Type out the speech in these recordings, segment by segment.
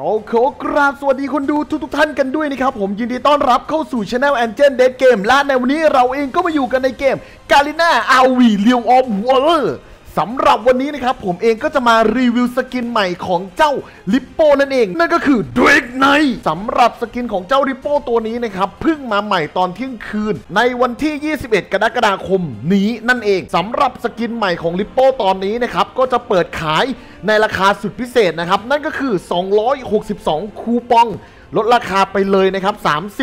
ก็ขอกราบสวัสดีคนดูทุกๆท่านกันด้วยนะครับ ผมยินดีต้อนรับเข้าสู่ช anel a n g e l Dead Game และในวันนี้เราเองก็มาอยู่กันในเกม g a l i n a a r v r e a l of War สำหรับวันนี้นะครับ ผมเองก็จะมารีวิวสกินใหม่ของเจ้าลิปโป้นั่นเอง นั่นก็คือ Drake Knight สำหรับสกินของเจ้าลิปโป้ตัวนี้นะครับเพิ่งมาใหม่ตอนเที่ยงคืน ในวันที่ 21 กรกฎาคมนี้นั่นเองสำหรับสกินใหม่ของลิปโป้ตอนนี้นะครับก็จะเปิดขายในราคาสุดพิเศษนะครับ นั่นก็คือ 262 คูปองลดราคาไปเลยนะครับ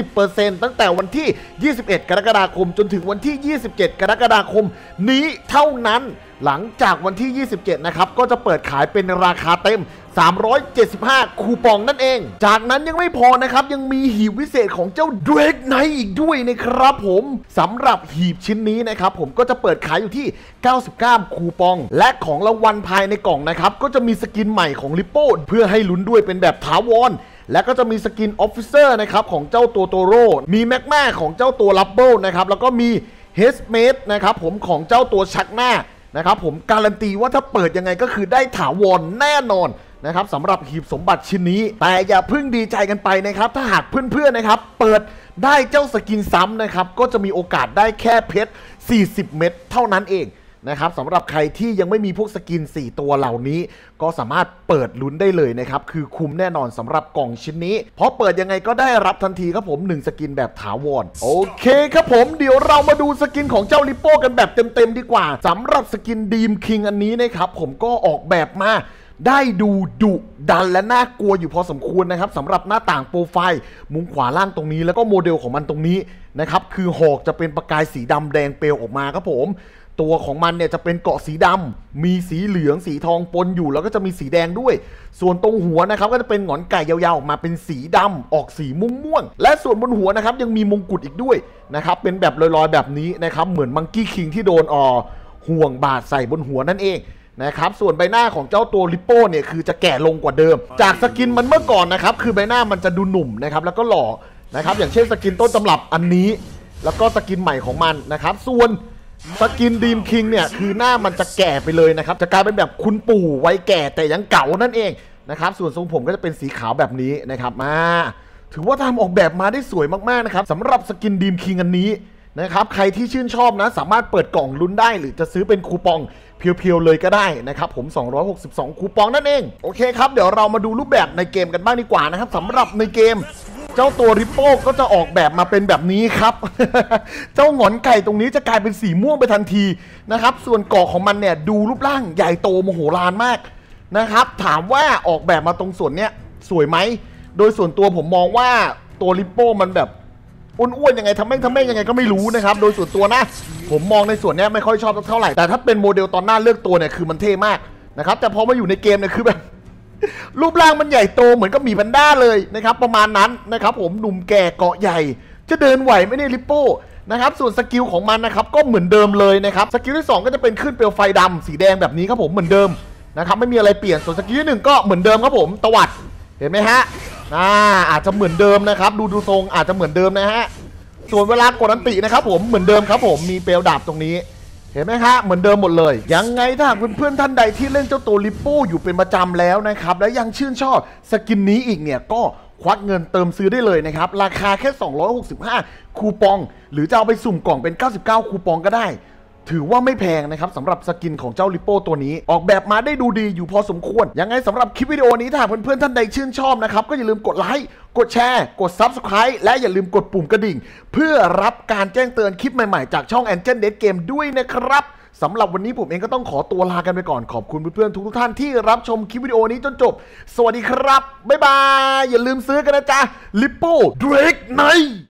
30%ตั้งแต่วันที่ 21 กรกฎาคม จนถึงวันที่ 27 กรกฎาคม นี้เท่านั้น หลังจากวันที่ 27 นะครับ ก็จะเปิดขายเป็นราคาเต็ม 375 คูปองนั่นเอง จากนั้นยังไม่พอนะครับ ยังมีหีบวิเศษของเจ้า Drake Knight อีกด้วยนะครับผมสำหรับหีบชิ้นนี้นะครับ ผมก็จะเปิดขายอยู่ที่ 99 คูปอง และของรางวัลภายในกล่องนะครับ ก็จะมีสกินใหม่ของลิปโป้เพื่อให้ลุ้นด้วยเป็นแบบถาวร และก็จะมีสกินออฟฟิเซอร์นะครับของเจ้าตัวโตโร่ มีแมกมาของเจ้าตัวลับเบิลนะครับ แล้วก็มีเฮสเมดนะครับผมของเจ้าตัวชักหน้านะครับผมการันตีว่าถ้าเปิดยังไงก็คือได้ถาวรแน่นอนนะครับสำหรับหีบสมบัติชิ้นนี้ แต่อย่าเพิ่งดีใจกันไปนะครับ ถ้าหากเพื่อนๆนะครับ เปิดได้เจ้าสกินซ้ำนะครับ ก็จะมีโอกาสได้แค่เพชร 40 เม็ดเท่านั้นเอง นะครับสำหรับใครที่ยังไม่มีพวกสกิน 4 ตัวเหล่านี้ ก็สามารถเปิดลุ้นได้เลยนะครับ คือคุ้มแน่นอนสำหรับกล่องชิ้นนี้ เพราะเปิดยังไงก็ได้รับทันทีครับผม 1 สกินแบบถาวร โอเคครับผม เดี๋ยวเรามาดูสกินของเจ้าลิโป้กันแบบเต็มๆดีกว่าสำหรับสกินดีมคิงอันนี้นะครับผมก็ออกแบบมาได้ดูดุดันและน่ากลัวอยู่พอสมควรนะครับสำหรับหน้าต่างโปรไฟล์ มุมขวาล่างตรงนี้แล้วก็โมเดลของมันตรงนี้นะครับคือหอกจะเป็นประกายสีดำแดงเปลวออกมาครับผม ตัวของมันเนี่ยจะเป็นเกาะสีดำมีสีเหลืองสีทองปนอยู่ แล้วก็จะมีสีแดงด้วย ส่วนตรงหัวนะครับก็จะเป็นหงอนไก่ยาวๆออกมาเป็นสีดำออกสีม่วงม่วงๆและส่วนบนหัวนะครับยังมีมงกุฎอีกด้วยนะครับเป็นแบบลอยๆแบบนี้นะครับเหมือนมังกี้คิงที่โดนอ่อห่วงบาดใส่บนหัวนั่นเองนะครับส่วนใบหน้าของเจ้าตัวลิปโป้เนี่ยคือจะแก่ลงกว่าเดิม จากสกินมันเมื่อก่อนนะครับคือใบหน้ามันจะดูหนุ่มนะครับแล้วก็หล่อนะครับอย่างเช่นสกินต้นตำรับอันนี้ แล้วก็สกินใหม่ของมันนะครับส่วน สกินดีมคิงเนี่ยคือหน้ามันจะแก่ไปเลยนะครับ จะกลายเป็นแบบคุณปู่ไว้แก่แต่ยังเก่านั่นเองนะครับ ส่วนทรงผมก็จะเป็นสีขาวแบบนี้นะครับมาถือว่าทำออกแบบมาได้สวยมากๆนะครับสำหรับสกินดีมคิงอันนี้นะครับใครที่ชื่นชอบนะ สามารถเปิดกล่องลุ้นได้ หรือจะซื้อเป็นคูปองเพียวๆเลยก็ได้นะครับผม 262 คูปองนั่นเอง โอเคครับ เดี๋ยวเรามาดูรูปแบบในเกมกันบ้างดีกว่านะครับสำหรับในเกม เจ้าตัวริปโป้ก็จะออกแบบมาเป็นแบบนี้ครับ เจ้าหงอนไก่ตรงนี้จะกลายเป็นสีม่วงไปทันทีนะครับ ส่วนเกาะของมันเนี่ยดูรูปร่างใหญ่โตโมโหฬารมากนะครับ ถามว่าออกแบบมาตรงส่วนเนี้ยสวยไหม โดยส่วนตัวผมมองว่าตัวริปโป้มันแบบอ้วนๆยังไงทำแม่งทำแม่งยังไงก็ไม่รู้นะครับ โดยส่วนตัวนะ ผมมองในส่วนเนี้ยไม่ค่อยชอบเท่าไหร่ แต่ถ้าเป็นโมเดลตอนหน้าเลือกตัวเนี่ยคือมันเท่มากนะครับ แต่พอมาอยู่ในเกมเนี่ยคือแบบ รูปร่างมันใหญ่โตเหมือนกับหมีแพนด้าเลยนะครับประมาณนั้นนะครับผมหนุ่มแก่เกาะใหญ่ จะเดินไหวไหม่ได้ลิปโป้นะครับส่วนสกิลของมันนะครับก็เหมือนเดิมเลยนะครับสกิลที่ 2 ก็จะเป็นขึ้นเปลวไฟดำสีแดงแบบนี้ครับผมเหมือนเดิมนะครับไม่มีอะไรเปลี่ยนส่วนสกิลที่หนึ่งก็เหมือนเดิมครับผมตวัดเห็นไหมฮะอ่าอาจจะเหมือนเดิมนะครับดูดูทรงอาจจะเหมือนเดิมนะฮะส่วนเวลากดอันตินะครับผมเหมือนเดิมครับผมมีเปลวดาบตรงนี้ เห็นไหมฮะเหมือนเดิมหมดเลย ยังไงถ้าหากเพื่อนๆท่านใดที่เล่นเจ้าตัวลิปโป้อยู่เป็นประจำแล้วนะครับ และยังชื่นชอบสกินนี้อีกเนี่ยก็ควักเงินเติมซื้อได้เลยนะครับ ราคาแค่ 265 คูปอง หรือจะเอาไปสุ่มกล่องเป็น 99 คูปองก็ได้ ถือว่าไม่แพงนะครับสำหรับสกินของเจ้าลิโป้ตัวนี้ ออกแบบมาได้ดูดีอยู่พอสมควร ยังไงสำหรับคลิปวิดีโอนี้ถ้าเพื่อนๆท่านใดชื่นชอบนะครับ ก็อย่าลืมกดไลค์กดแชร์ กด Subscribe และอย่าลืมกดปุ่มกระดิ่ง เพื่อรับการแจ้งเตือนคลิปใหม่ๆ จากช่อง a n g e l Dead Game ด้วยนะครับสำหรับวันนี้ผมเองก็ต้องขอตัวลากันไปก่อนขอบคุณเพื่อนๆทุกๆท่านที่รับชมคลิปวิดีโอนี้จนจบ สวัสดีครับบ๊ายบายอย่าลืมซื้อกันนะจ๊ะลิปโป้ Drake Knight